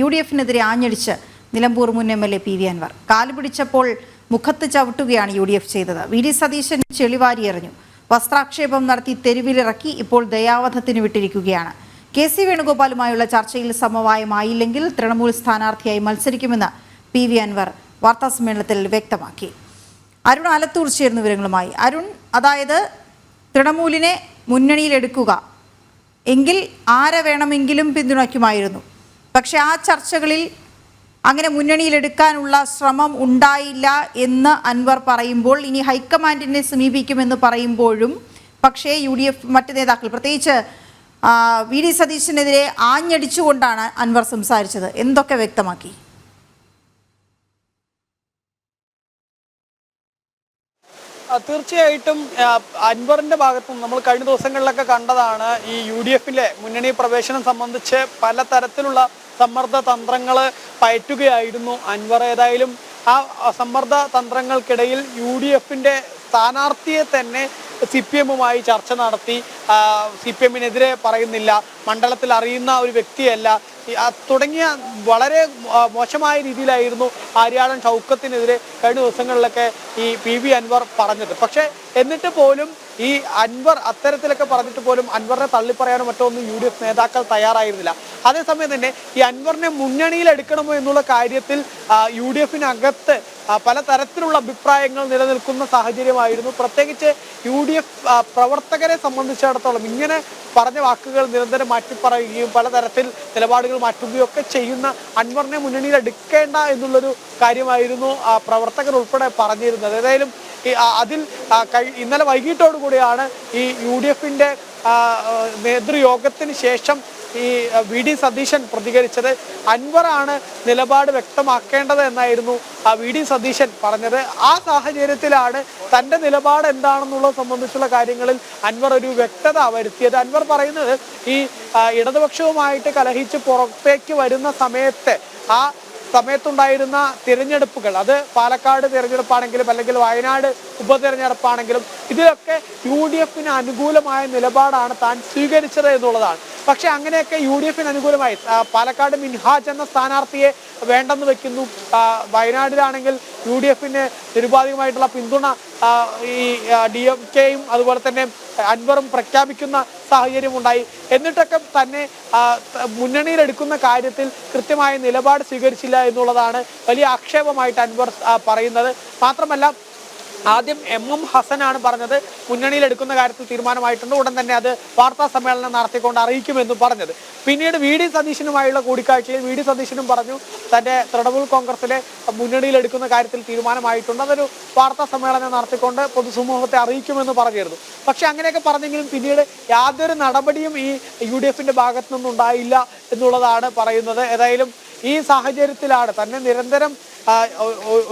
U D എഫിനെതിരെ ആഞ്ഞടിച്ച് നിലമ്പൂർ മുൻ M L A P V Anvar. കാൽ പിടിച്ചപ്പോൾ മുഖത്ത് ചവിട്ടുകയാണ് യു ഡി എഫ് ചെയ്തത്. വി ഡി സതീശൻ ചെളിവാരി എറിഞ്ഞു വസ്ത്രാക്ഷേപം നടത്തി തെരുവിലിറക്കി ഇപ്പോൾ ദയാവധത്തിന് വിട്ടിരിക്കുകയാണ്. കെ സി വേണുഗോപാലുമായുള്ള ചർച്ചയിൽ സമവായമായില്ലെങ്കിൽ തൃണമൂൽ സ്ഥാനാർത്ഥിയായി മത്സരിക്കുമെന്ന് പി വി അൻവർ വാർത്താസമ്മേളനത്തിൽ വ്യക്തമാക്കി. അരുൺ ആലത്തൂർ ചേർന്ന വിവരങ്ങളുമായി. അരുൺ അതായത് തൃണമൂലിനെ മുന്നണിയിലെടുക്കുക എങ്കിൽ ആരെ വേണമെങ്കിലും പിന്തുണയ്ക്കുമായിരുന്നു. പക്ഷെ ആ ചർച്ചകളിൽ അങ്ങനെ മുന്നണിയിലെടുക്കാനുള്ള ശ്രമം ഉണ്ടായില്ല എന്ന് അൻവർ പറയുമ്പോൾ ഇനി ഹൈക്കമാൻഡിനെ സമീപിക്കുമെന്ന് പറയുമ്പോഴും പക്ഷേ യു ഡി എഫ് മറ്റ് നേതാക്കൾ പ്രത്യേകിച്ച് വി ഡി സതീശനെതിരെ ആഞ്ഞടിച്ചുകൊണ്ടാണ് അൻവർ സംസാരിച്ചത്. എന്തൊക്കെ വ്യക്തമാക്കി? തീർച്ചയായിട്ടും അൻവറിന്റെ ഭാഗത്തും നമ്മൾ കഴിഞ്ഞ ദിവസങ്ങളിലൊക്കെ കണ്ടതാണ് ഈ യു ഡി എഫിലെ മുന്നണി പ്രവേശനം സംബന്ധിച്ച് പലതരത്തിലുള്ള സമ്മർദ്ദ തന്ത്രങ്ങൾ പയറ്റുകയായിരുന്നു അൻവർ. ഏതായാലും ആ സമ്മർദ്ദ തന്ത്രങ്ങൾക്കിടയിൽ യു ഡി എഫിന്റെ സ്ഥാനാർത്ഥിയെ തന്നെ സി പി എമ്മുമായി ചർച്ച നടത്തി. സി പി എമ്മിനെതിരെ പറയുന്നില്ല. മണ്ഡലത്തിൽ അറിയുന്ന ഒരു വ്യക്തിയല്ല. തുടങ്ങിയ വളരെ മോശമായ രീതിയിലായിരുന്നു ആര്യാടൻ ഷൗക്കത്തിനെതിരെ കഴിഞ്ഞ ദിവസങ്ങളിലൊക്കെ ഈ പി വി അൻവർ പറഞ്ഞത്. പക്ഷേ എന്നിട്ട് പോലും ഈ അൻവർ അത്തരത്തിലൊക്കെ പറഞ്ഞിട്ട് പോലും അൻവറിനെ തള്ളിപ്പറയാനോ മറ്റോ ഒന്നും യു ഡി എഫ് നേതാക്കൾ തയ്യാറായിരുന്നില്ല. അതേസമയം തന്നെ ഈ അൻവറിനെ മുന്നണിയിൽ എടുക്കണമോ എന്നുള്ള കാര്യത്തിൽ യു ഡി എഫിനകത്ത് പല തരത്തിലുള്ള അഭിപ്രായങ്ങൾ നിലനിൽക്കുന്ന സാഹചര്യമായിരുന്നു. പ്രത്യേകിച്ച് യു ഡി എഫ് പ്രവർത്തകരെ സംബന്ധിച്ചിടത്തോളം ഇങ്ങനെ പറഞ്ഞ വാക്കുകൾ നിരന്തരം മാറ്റിപ്പറയുകയും പലതരത്തിൽ നിലപാടുകൾ മാറ്റുകയും ഒക്കെ ചെയ്യുന്ന അൻവറിനെ മുന്നണിയിൽ എടുക്കേണ്ട എന്നുള്ളൊരു കാര്യമായിരുന്നു പ്രവർത്തകർ ഉൾപ്പെടെ പറഞ്ഞിരുന്നത്. ഏതായാലും അതിൽ ഇന്നലെ വൈകിട്ടോടുകൂടിയാണ് ഈ യു ഡി എഫിന്റെ നേതൃയോഗത്തിന് ശേഷം ഈ വി ഡി സതീശൻ പ്രതികരിച്ചത്. അൻവറാണ് നിലപാട് വ്യക്തമാക്കേണ്ടത് എന്നായിരുന്നു ആ വി ഡി സതീശൻ പറഞ്ഞത്. ആ സാഹചര്യത്തിലാണ് തന്റെ നിലപാട് എന്താണെന്നുള്ളത് സംബന്ധിച്ചുള്ള കാര്യങ്ങളിൽ അൻവർ ഒരു വ്യക്തത വരുത്തിയത്. അൻവർ പറയുന്നത് ഈ ഇടതുപക്ഷവുമായിട്ട് കലഹിച്ച് പുറത്തേക്ക് വരുന്ന സമയത്ത് ആ സമയത്തുണ്ടായിരുന്ന തിരഞ്ഞെടുപ്പുകൾ അത് പാലക്കാട് തിരഞ്ഞെടുപ്പാണെങ്കിലും അല്ലെങ്കിൽ വയനാട് ഉപതിരഞ്ഞെടുപ്പാണെങ്കിലും ഇതിലൊക്കെ യു ഡി എഫിന് അനുകൂലമായ നിലപാടാണ് താൻ സ്വീകരിച്ചത് എന്നുള്ളതാണ്. പക്ഷെ അങ്ങനെയൊക്കെ യു ഡി എഫിന് അനുകൂലമായി. പാലക്കാട് മിൻഹാജ് എന്ന സ്ഥാനാർത്ഥിയെ വേണ്ടെന്ന് വെക്കുന്നു. വയനാടിലാണെങ്കിൽ യു ഡി എഫിന് നിരുപാധികമായിട്ടുള്ള പിന്തുണ ഈ ഡി എം കെയും അതുപോലെ തന്നെ അൻവറും പ്രഖ്യാപിക്കുന്ന സാഹചര്യം ഉണ്ടായി. എന്നിട്ടൊക്കെ തന്നെ മുന്നണിയിലെടുക്കുന്ന കാര്യത്തിൽ കൃത്യമായ നിലപാട് സ്വീകരിച്ചില്ല എന്നുള്ളതാണ് വലിയ ആക്ഷേപമായിട്ട് അൻവർ പറയുന്നത്. മാത്രമല്ല ആദ്യം എം എം ഹസനാണ് പറഞ്ഞത്. മുന്നണിയിൽ എടുക്കുന്ന കാര്യത്തിൽ തീരുമാനമായിട്ടുണ്ട്. ഉടൻ തന്നെ അത് വാർത്താ സമ്മേളനം നടത്തിക്കൊണ്ട് അറിയിക്കുമെന്നും പറഞ്ഞത്. പിന്നീട് വി ഡി സതീശനുമായുള്ള കൂടിക്കാഴ്ചയിൽ വി ഡി സതീശനും പറഞ്ഞു തന്റെ തൃണമൂൽ കോൺഗ്രസിലെ മുന്നണിയിൽ എടുക്കുന്ന കാര്യത്തിൽ തീരുമാനമായിട്ടുണ്ട്. അതൊരു വാർത്താ സമ്മേളനം നടത്തിക്കൊണ്ട് പൊതുസമൂഹത്തെ അറിയിക്കുമെന്ന് പറഞ്ഞിരുന്നു. പക്ഷെ അങ്ങനെയൊക്കെ പറഞ്ഞെങ്കിലും പിന്നീട് യാതൊരു നടപടിയും ഈ യു ഡി എഫിന്റെ ഭാഗത്തു നിന്നുണ്ടായില്ല എന്നുള്ളതാണ് പറയുന്നത്. ഏതായാലും ഈ സാഹചര്യത്തിലാണ് തന്നെ നിരന്തരം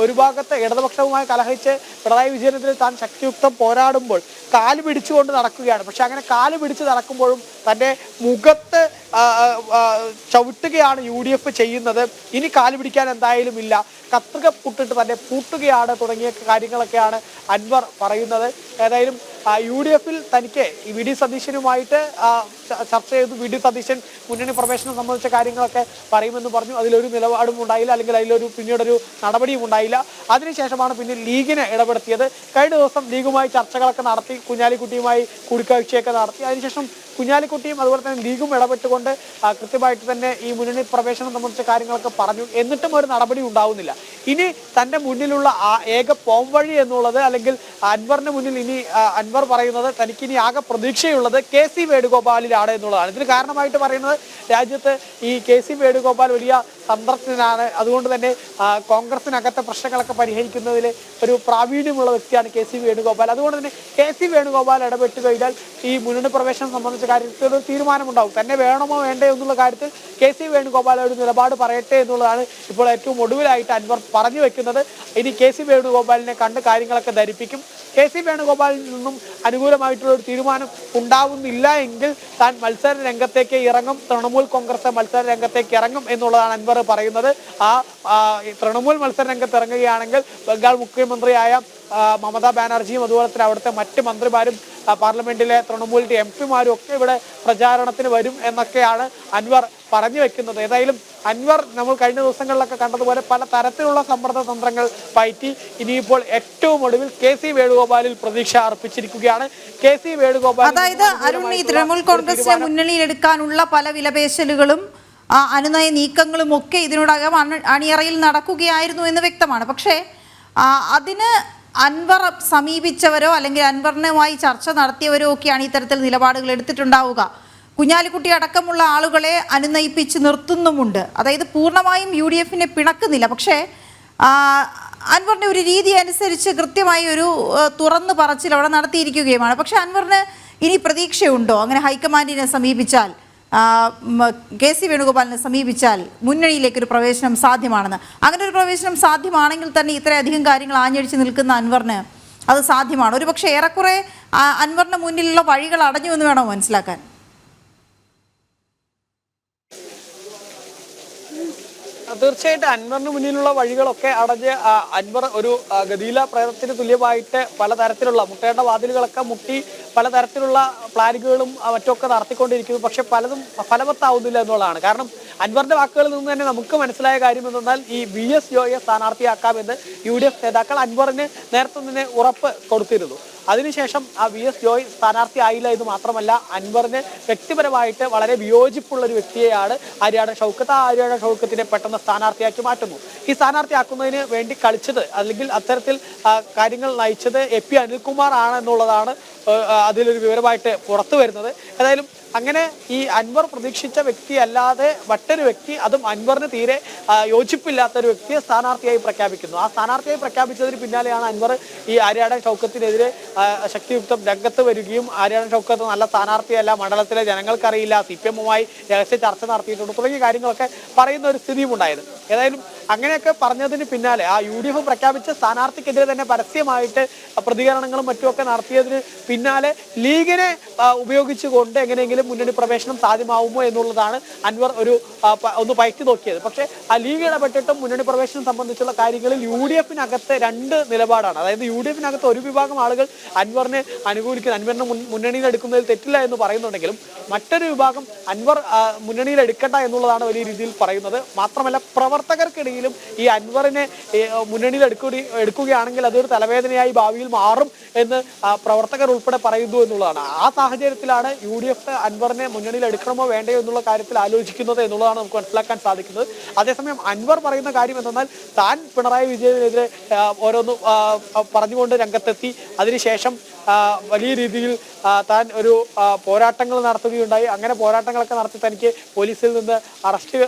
ഒരു ഭാഗത്ത് ഇടതുപക്ഷവുമായി കലഹിച്ച് പിണറായി വിജയനെതിരെ താൻ ശക്തിയുക്തം പോരാടുമ്പോൾ കാൽ പിടിച്ചുകൊണ്ട് നടക്കുകയാണ്. പക്ഷെ അങ്ങനെ കാൽ പിടിച്ച് നടക്കുമ്പോഴും തന്റെ മുഖത്ത് ചവിട്ടുകയാണ് യു ഡി എഫ് ചെയ്യുന്നത്. ഇനി കാൽ പിടിക്കാൻ എന്തായാലും ഇല്ല. കത്രിക പൂട്ടിട്ട് തന്നെ പൂട്ടുകയാണ് തുടങ്ങിയ കാര്യങ്ങളൊക്കെയാണ് അൻവർ പറയുന്നത്. ഏതായാലും യു ഡി എഫിൽ തനിക്ക് വി ഡി സതീശനുമായിട്ട് ചർച്ച ചെയ്തു. വി ഡി സതീശൻ മുന്നണി പ്രവേശനം സംബന്ധിച്ച കാര്യങ്ങളൊക്കെ പറയുമെന്ന് പറഞ്ഞു. അതിലൊരു നിലപാടും ഉണ്ടായില്ല. അല്ലെങ്കിൽ അതിലൊരു പിന്നീടൊരു നടപടിയും ഉണ്ടായില്ല. അതിനുശേഷമാണ് പിന്നെ ലീഗിനെ ഇടപെടുത്തിയത്. കഴിഞ്ഞ ദിവസം ലീഗുമായി ചർച്ചകളൊക്കെ നടത്തി കുഞ്ഞാലിക്കുട്ടിയുമായി കൂടിക്കാഴ്ചയൊക്കെ നടത്തി. അതിനുശേഷം കുഞ്ഞാലിക്കുട്ടിയും അതുപോലെ തന്നെ ലീഗും ഇടപെട്ടുകൊണ്ട് കൃത്യമായിട്ട് തന്നെ ഈ മുന്നണി പ്രവേശനം സംബന്ധിച്ച കാര്യങ്ങളൊക്കെ പറഞ്ഞു. എന്നിട്ടും ഒരു നടപടി ഉണ്ടാവുന്നില്ല. ഇനി തന്റെ മുന്നിലുള്ള ആ ഏക പോംവഴി എന്നുള്ളത് അല്ലെങ്കിൽ അൻവറിന് മുന്നിൽ ഇനി അൻവർ പറയുന്നത് തനിക്കിനി ആകെ പ്രതീക്ഷയുള്ളത് കെ സി വേണുഗോപാലിലാണ് എന്നുള്ളതാണ്. ഇതിന് കാരണമായിട്ട് പറയുന്നത് രാജ്യത്ത് ഈ കെ സി വേണുഗോപാൽ വലിയ തന്ത്രജ്ഞനാണ് അതുകൊണ്ട് തന്നെ കോൺഗ്രസിനകത്തെ പ്രശ്നങ്ങളൊക്കെ പരിഹരിക്കുന്നതിൽ ഒരു പ്രാവീണ്യമുള്ള വ്യക്തിയാണ് കെ സി വേണുഗോപാൽ. അതുകൊണ്ട് തന്നെ കെ സി വേണുഗോപാൽ ഇടപെട്ട് കഴിഞ്ഞാൽ ഈ മുന്നണി പ്രവേശനം സംബന്ധിച്ച കാര്യത്തിൽ ഒരു തീരുമാനമുണ്ടാവും. തന്നെ വേണമോ വേണ്ടേ എന്നുള്ള കാര്യത്തിൽ കെ സി വേണുഗോപാൽ ഒരു നിലപാട് പറയട്ടെ എന്നുള്ളതാണ് ഇപ്പോൾ ഏറ്റവും ഒടുവിലായിട്ട് അൻവർ പറഞ്ഞു വെക്കുന്നത്. ഇനി കെ സി വേണുഗോപാലിനെ കണ്ട് കാര്യങ്ങളൊക്കെ ധരിപ്പിക്കും. കെ സി വേണുഗോപാലിൽ നിന്നും അനുകൂലമായിട്ടുള്ള ഒരു തീരുമാനം ഉണ്ടാവുന്നില്ല എങ്കിൽ താൻ മത്സര രംഗത്തേക്ക് ഇറങ്ങും. തൃണമൂൽ കോൺഗ്രസ് മത്സര രംഗത്തേക്ക് ഇറങ്ങും എന്നുള്ളതാണ് അൻവർ പറയുന്നത് ആ തൃണമൂൽ മത്സര രംഗത്ത് ഇറങ്ങുകയാണെങ്കിൽ ബംഗാൾ മുഖ്യമന്ത്രിയായ മമതാ ബാനർജിയും അതുപോലെ തന്നെ അവിടുത്തെ മറ്റ് മന്ത്രിമാരും പാർലമെന്റിലെ തൃണമൂലിന്റെ എം പിമാരും ഒക്കെ ഇവിടെ പ്രചാരണത്തിന് വരും എന്നൊക്കെയാണ് അൻവർ പറഞ്ഞു വെക്കുന്നത്. ഏതായാലും അൻവർ നമ്മൾ കഴിഞ്ഞ ദിവസങ്ങളിലൊക്കെ കണ്ടതുപോലെ പല തരത്തിലുള്ള സമ്മർദ്ദ തന്ത്രങ്ങൾ പയറ്റി ഇനിയിപ്പോൾ ഏറ്റവും ഒടുവിൽ കെ സി വേണുഗോപാലിൽ പ്രതീക്ഷ അർപ്പിച്ചിരിക്കുകയാണ്. കെ സി വേണുഗോപാൽ അതായത് അരുൺ ഈ തൃണമൂൽ കോൺഗ്രസിനെ മുന്നണിയിലെടുക്കാനുള്ള പല വിലപേശലുകളും ആ, അനുനയ നീക്കങ്ങളും ഒക്കെ ഇതിനോടകം അണ- അണിയറയിൽ നടക്കുകയായിരുന്നു എന്ന് വ്യക്തമാണ്. പക്ഷേ അതിന് അൻവർ സമീപിച്ചവരോ അല്ലെങ്കിൽ അൻവറിനുമായി ചർച്ച നടത്തിയവരോ ഒക്കെയാണ് ഇത്തരത്തിൽ നിലപാടുകൾ എടുത്തിട്ടുണ്ടാവുക. കുഞ്ഞാലിക്കുട്ടി അടക്കമുള്ള ആളുകളെ അനുനയിപ്പിച്ച് നിർത്തുന്നുമുണ്ട്. അതായത് പൂർണമായും യു ഡി എഫിനെ പിണക്കുന്നില്ല. പക്ഷേ അൻവറിന്റെ ഒരു രീതി അനുസരിച്ച് കൃത്യമായി ഒരു തുറന്ന് പറച്ചിൽ അവിടെ നടത്തിയിരിക്കുകയുമാണ്. പക്ഷേ അൻവറിന് ഇനി പ്രതീക്ഷയുണ്ടോ? അങ്ങനെ ഹൈക്കമാൻഡിനെ സമീപിച്ചാൽ. കെ സി വേണുഗോപാലിനെ സമീപിച്ചാൽ മുന്നണിയിലേക്ക് ഒരു പ്രവേശനം സാധ്യമാണെന്ന്. അങ്ങനെ ഒരു പ്രവേശനം സാധ്യമാണെങ്കിൽ തന്നെ ഇത്രയധികം കാര്യങ്ങൾ ആഞ്ഞടിച്ച് നിൽക്കുന്ന അൻവറിന് അത് സാധ്യമാണ്. ഒരു പക്ഷേ ഏറെക്കുറെ അൻവറിന് മുന്നിലുള്ള വഴികൾ അടഞ്ഞു എന്ന് വേണോ മനസ്സിലാക്കാൻ? തീർച്ചയായിട്ടും അൻവറിന് മുന്നിലുള്ള വഴികളൊക്കെ അടഞ്ഞ് അൻവർ ഒരു ഗതിയില പ്രേതത്തിന് തുല്യമായിട്ട് പലതരത്തിലുള്ള മുട്ടേണ്ട വാതിലുകളൊക്കെ മുട്ടി പലതരത്തിലുള്ള പ്ലാനുകളും മറ്റൊക്കെ നടത്തിക്കൊണ്ടിരിക്കുന്നു. പക്ഷെ പലതും ഫലവത്താവുന്നില്ല എന്നുള്ളതാണ്. കാരണം അൻവറിന്റെ വാക്കുകളിൽ നിന്ന് തന്നെ നമുക്ക് മനസ്സിലായ കാര്യം എന്തെന്നാൽ ഈ വി എസ് ജോയെ സ്ഥാനാർത്ഥിയാക്കാമെന്ന് യു ഡി എഫ് നേതാക്കൾ അൻവറിന് നേരത്തെ ഉറപ്പ് കൊടുത്തിരുന്നു. അതിനുശേഷം ആ വി എസ് ജോയ് സ്ഥാനാർത്ഥി ആയില്ല എന്ന് മാത്രമല്ല അൻവറിന് വ്യക്തിപരമായിട്ട് വളരെ വിയോജിപ്പുള്ള ഒരു വ്യക്തിയെയാണ് ഹരിയാണ ഷൗക്കത്ത്. ആ ആര്യാടൻ ഷൗക്കത്തിനെ പെട്ടെന്ന് സ്ഥാനാർത്ഥിയാക്കി മാറ്റുന്നു. ഈ സ്ഥാനാർത്ഥിയാക്കുന്നതിന് വേണ്ടി കളിച്ചത് അല്ലെങ്കിൽ അത്തരത്തിൽ കാര്യങ്ങൾ നയിച്ചത് എ പി അനിൽകുമാർ ആണ് എന്നുള്ളതാണ് ആ, ആ, അതിലൊരു വിവരമായിട്ട് പുറത്തു വരുന്നത് ഏതായാലും അങ്ങനെ ഈ അൻവർ പ്രതീക്ഷിച്ച വ്യക്തി അല്ലാതെ മറ്റൊരു വ്യക്തി അതും അൻവറിന് തീരെ യോജിപ്പില്ലാത്ത ഒരു വ്യക്തിയെ സ്ഥാനാർത്ഥിയായി പ്രഖ്യാപിക്കുന്നു. ആ സ്ഥാനാർത്ഥിയായി പ്രഖ്യാപിച്ചതിന് പിന്നാലെയാണ് അൻവർ ഈ ആര്യാടൻ ചൗക്കത്തിനെതിരെ ശക്തിയുക്തം രംഗത്ത് വരികയും ആര്യാടൻ ചൗക്കത്ത് നല്ല സ്ഥാനാർത്ഥിയല്ല മണ്ഡലത്തിലെ ജനങ്ങൾക്കറിയില്ല സി പി എമ്മുമായി രഹസ്യ ചർച്ച നടത്തിയിട്ടുണ്ട് തുടങ്ങിയ കാര്യങ്ങളൊക്കെ പറയുന്ന ഒരു സ്ഥിതിയും ഉണ്ടായത്. ഏതായാലും അങ്ങനെയൊക്കെ പറഞ്ഞതിന് പിന്നാലെ ആ യു ഡി എഫ് പ്രഖ്യാപിച്ച സ്ഥാനാർത്ഥിക്കെതിരെ തന്നെ പരസ്യമായിട്ട് പ്രതികരണങ്ങളും മറ്റുമൊക്കെ നടത്തിയതിന് പിന്നാലെ ലീഗിനെ ഉപയോഗിച്ചുകൊണ്ട് എങ്ങനെയെങ്കിലും മുന്നണി പ്രവേശനം സാധ്യമാവുമോ എന്നുള്ളതാണ് അൻവർ ഒരു ഒന്ന് പയറ്റി നോക്കിയത്. പക്ഷേ ആ ലീഗ് ഇടപെട്ടിട്ടും മുന്നണി പ്രവേശനം സംബന്ധിച്ചുള്ള കാര്യങ്ങളിൽ യു ഡി എഫിനകത്ത് രണ്ട് നിലപാടാണ്. അതായത് യു ഡി എഫിനകത്ത് ഒരു വിഭാഗം ആളുകൾ അൻവറിനെ അനുകൂലിക്കുന്ന. അൻവറിനെ മുന്നണിയിൽ എടുക്കുന്നതിൽ തെറ്റില്ല എന്ന് പറയുന്നുണ്ടെങ്കിലും മറ്റൊരു വിഭാഗം അൻവർ മുന്നണിയിൽ എടുക്കണ്ട എന്നുള്ളതാണ് വലിയ രീതിയിൽ പറയുന്നത്. മാത്രമല്ല പ്രവർത്തകർക്കിടയിലും ഈ അൻവറിനെ മുന്നണിയിൽ എടുക്കുക എടുക്കുകയാണെങ്കിൽ അതൊരു തലവേദനയായി ഭാവിയിൽ മാറും എന്ന് പ്രവർത്തകർ ഉൾപ്പെടെ പറയുന്നു എന്നുള്ളതാണ്. ആ സാഹചര്യത്തിലാണ് യു ഡി എഫ് അൻവറിനെ മുന്നണിയിൽ എടുക്കണമോ വേണ്ടയോ എന്നുള്ള കാര്യത്തിൽ ആലോചിക്കുന്നത് എന്നുള്ളതാണ് നമുക്ക് മനസ്സിലാക്കാൻ സാധിക്കുന്നത്. അതേസമയം അൻവർ പറയുന്ന കാര്യം എന്തെന്നാൽ താൻ പിണറായി വിജയനെതിരെ ഓരോന്ന് പറഞ്ഞുകൊണ്ട് രംഗത്തെത്തി. അതിനുശേഷം വലിയ രീതിയിൽ താൻ ഒരു പോരാട്ടങ്ങൾ നടത്തുകയുണ്ടായി. അങ്ങനെ പോരാട്ടങ്ങളൊക്കെ നടത്തി തനിക്ക് പോലീസിൽ നിന്ന് അറസ്റ്റ്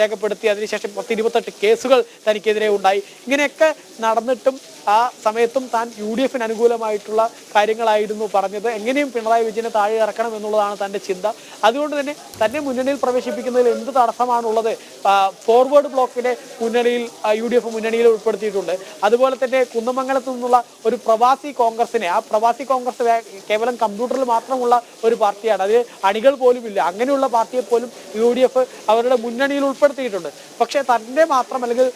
രേഖപ്പെടുത്തി. അതിനുശേഷം പത്ത് ഇരുപത്തെട്ട് കേസുകൾ തനിക്കെതിരെ ഉണ്ടായി. ഇങ്ങനെയൊക്കെ നടന്നിട്ടും ആ സമയത്തും താൻ യു ഡി എഫിന് അനുകൂലമായിട്ടുള്ള കാര്യങ്ങളായിരുന്നു പറഞ്ഞത്. എങ്ങനെയും പിണറായി വിജയനെ താഴെ ഇറക്കണം എന്നുള്ളതാണ് തന്റെ ചിന്ത. അതുകൊണ്ട് തന്നെ തന്നെ മുന്നണിയിൽ പ്രവേശിപ്പിക്കുന്നതിൽ എന്ത് തടസ്സമാണുള്ളത്? ഫോർവേഡ് ബ്ലോക്കിനെ മുന്നണിയിൽ യു ഡി എഫ് മുന്നണിയിൽ ഉൾപ്പെടുത്തിയിട്ടുണ്ട്. അതുപോലെ തന്നെ കുന്നമംഗലത്ത് നിന്നുള്ള ഒരു പ്രവാസി കോൺഗ്രസിനെ ആ പ്രവാസി കോൺഗ്രസ് കേവലം കമ്പ്യൂട്ടറിൽ മാത്രമുള്ള ഒരു പാർട്ടിയാണ്. അതിൽ അണികൾ പോലും ഇല്ല അങ്ങനെയുള്ള പാർട്ടിയെ പോലും യു ഡി എഫ് അവരുടെ മുന്നണിയിൽ ഉൾപ്പെടുത്തിയിട്ടുണ്ട്. പക്ഷേ തന്റെ മാത്രം അല്ലെങ്കിൽ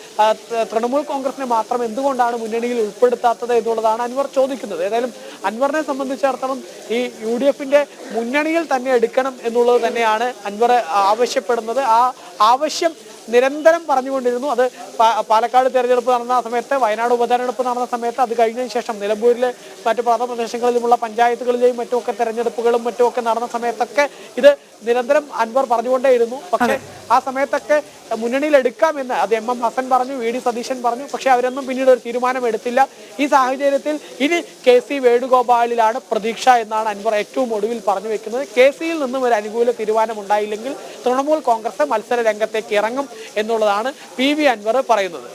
തൃണമൂൽ കോൺഗ്രസിനെ മാത്രം എന്തുകൊണ്ടാണ് മുന്നണിയിൽ ഉൾപ്പെടുത്താത്തത് എന്നുള്ളതാണ് അൻവർ ചോദിക്കുന്നത്. ഏതായാലും അൻവറിനെ സംബന്ധിച്ചിടത്തോളം ഈ യു ഡി എഫിന്റെ മുന്നണിയിൽ തന്നെ എടുക്കണം എന്നുള്ളത് തന്നെയാണ് അൻവർ ആവശ്യപ്പെടുന്നത്. ആ ആവശ്യം നിരന്തരം പറഞ്ഞുകൊണ്ടിരുന്നു. അത് പാലക്കാട് തെരഞ്ഞെടുപ്പ് നടന്ന സമയത്ത് വയനാട് ഉപതെരഞ്ഞെടുപ്പ് നടന്ന സമയത്ത് അത് കഴിഞ്ഞതിന് ശേഷം നിലമ്പൂരിലെ മറ്റു പ്രാന്തപ്രദേശങ്ങളിലുമുള്ള പഞ്ചായത്തുകളിലെയും മറ്റുമൊക്കെ തെരഞ്ഞെടുപ്പുകളും മറ്റുമൊക്കെ നടന്ന സമയത്തൊക്കെ ഇത് നിരന്തരം അൻവർ പറഞ്ഞുകൊണ്ടേയിരുന്നു. പക്ഷെ ആ സമയത്തൊക്കെ മുന്നണിയിൽ എടുക്കാം എന്ന് അത് എം എം ഹസൻ പറഞ്ഞു വി ഡി സതീശൻ പറഞ്ഞു. പക്ഷെ അവരൊന്നും പിന്നീട് ഒരു തീരുമാനം എടുത്തില്ല ഈ സാഹചര്യത്തിൽ ഇനി കെ സി വേണുഗോപാലിലാണ് പ്രതീക്ഷ എന്നാണ് അൻവർ ഏറ്റവും ഒടുവിൽ പറഞ്ഞു വെക്കുന്നത്. കെ സിയിൽ നിന്നും ഒരു അനുകൂല തീരുമാനം ഉണ്ടായില്ലെങ്കിൽ തൃണമൂൽ കോൺഗ്രസ് മത്സര രംഗത്തേക്ക് ഇറങ്ങും എന്നുള്ളതാണ് പി വി അൻവർ പറയുന്നത്.